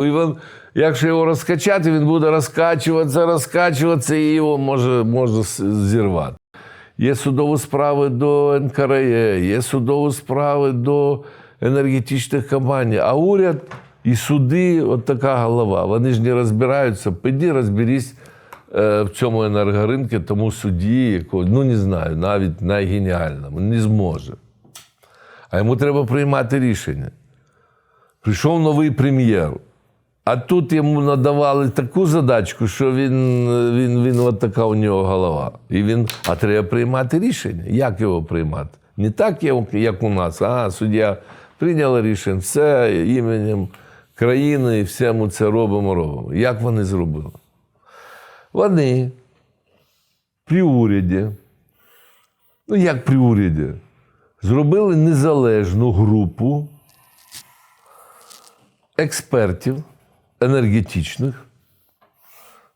І він, якщо його розкачати, він буде розкачуватися, розкачуватися, і його може, може зірвати. Є судові справи до НКРЕ, є судові справи до енергетичних компаній. А уряд і суди, от така голова. Вони ж не розбираються. Піди розберись е, в цьому енергоринку, тому судді, якого, ну не знаю, навіть найгеніальному, не зможе. А йому треба приймати рішення. Прийшов новий прем'єр. А тут йому надавали таку задачку, що він, він, він от така у нього голова. І він, а треба приймати рішення. Як його приймати? Не так, як- у нас. А, суддя прийняла рішення, все іменем країни і все ми це робимо, робимо. Як вони зробили? Вони при уряді, ну як при уряді, зробили незалежну групу експертів енергетичних,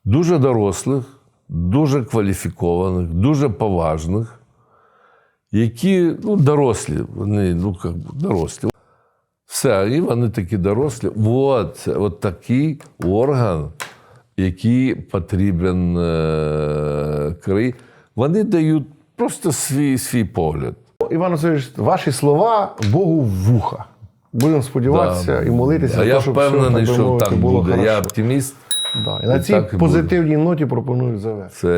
дуже дорослих, дуже кваліфікованих, дуже поважних, які ну, дорослі, вони ну, як дорослі. Все, і вони такі дорослі. От, от такий орган, який потрібен е, країні. Вони дають просто свій, свій погляд. Іван Васильович, ваші слова Богу в вуха. Будемо сподіватися Да. і молитися. А за я те, щоб все, впевнений, так що так було буде. Я хорошо. оптиміст. Да. І на І цій і буде. позитивній ноті пропоную завершити. Це